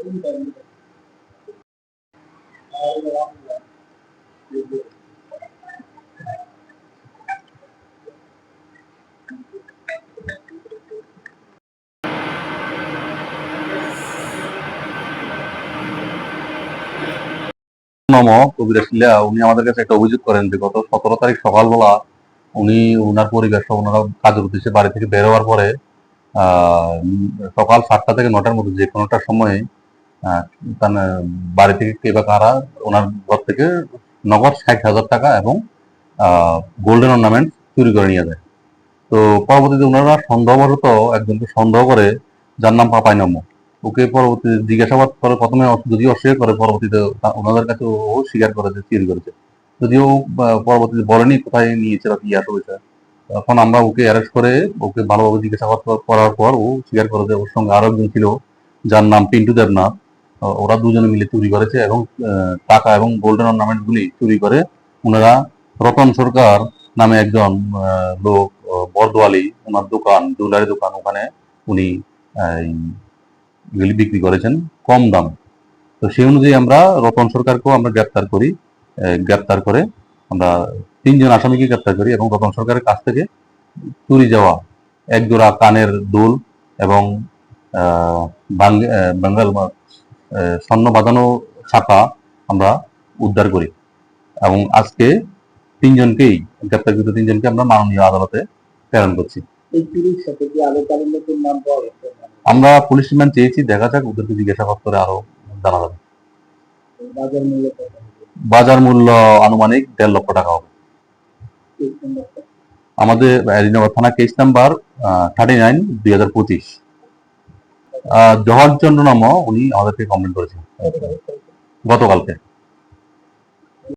নম কবিরা শিলা উনি আমাদের কাছে একটা অভিযোগ করেন যে গত সতেরো তারিখ সকালবেলা উনি ওনার পরিবার ওনারা কাজের উদ্দেশ্যে বাড়ি থেকে বের হওয়ার পরে সকাল সাতটা থেকে নটার মধ্যে যে কোনোটা সময়ে বাড়ি থেকে কে বা কারা, ওনার ঘর থেকে নগদ ষাট হাজার টাকা এবং গোল্ডেন অর্নামেন্ট চুরি করে নিয়ে যায়। তো পরবর্তীতে ওনারা সন্দেহবশত একজনকে সন্দেহ করে, যার নাম পাপাই নম। ওকে পরবর্তীতে জিজ্ঞাসাবাদ করে, প্রথমে যদিও অস্বীকার করে, পরবর্তীতে ওনাদের কাছে ও স্বীকার করে যে চুরি করেছে। যদিও পরবর্তীতে বলেনি কোথায় নিয়েছে বা কি হয়েছে তখন আমরা ওকে অ্যারেস্ট করে, ওকে ভালোভাবে জিজ্ঞাসাবাদ করার পর ও স্বীকার করে যে ওর সঙ্গে আরও একজন ছিল, যার নাম পিন্টু দেবনাথ। ওরা দুজনে মিলে চুরি করেছে এবং টাকা এবং গোল্ডেন অর্নামেন্ট গুলি চুরি করে ওনারা রতন সরকার নামে একজন লোক বরদোয়ালি, ওনার দোকান, জুয়েলারি দোকান, ওখানে উনি বিক্রি করেছেন কম দাম। তো সেই অনুযায়ী আমরা রতন সরকারকেও আমরা গ্রেপ্তার করি গ্রেপ্তার করে আমরা তিনজন আসামিকে গ্রেপ্তার করি এবং রতন সরকারের কাছ থেকে চুরি যাওয়া একজোড়া কানের দুল এবং বেঙ্গল স্বর্ণ বাঁধানো ছাপা আমরা উদ্ধার করি। এবং আজকে তিনজনকেই গ্রেপ্তারকৃত তিনজনকে আমরা মাননীয় আদালতে প্রেরণ করছি। আমরা পুলিশ রিমান্ড চেয়েছি দেখা যাক ওদেরকে জিজ্ঞাসাবাদ করে আরও জানা যাবে। বাজার মূল্য আনুমানিক দেড় লক্ষ টাকা হবে। আমাদের থানা কেস নাম্বার থার্টি নাইন দুই হাজার পঁচিশ। জহর নামও উনি আমাদেরকে কমপ্লেন করেছেন। গতকালকে।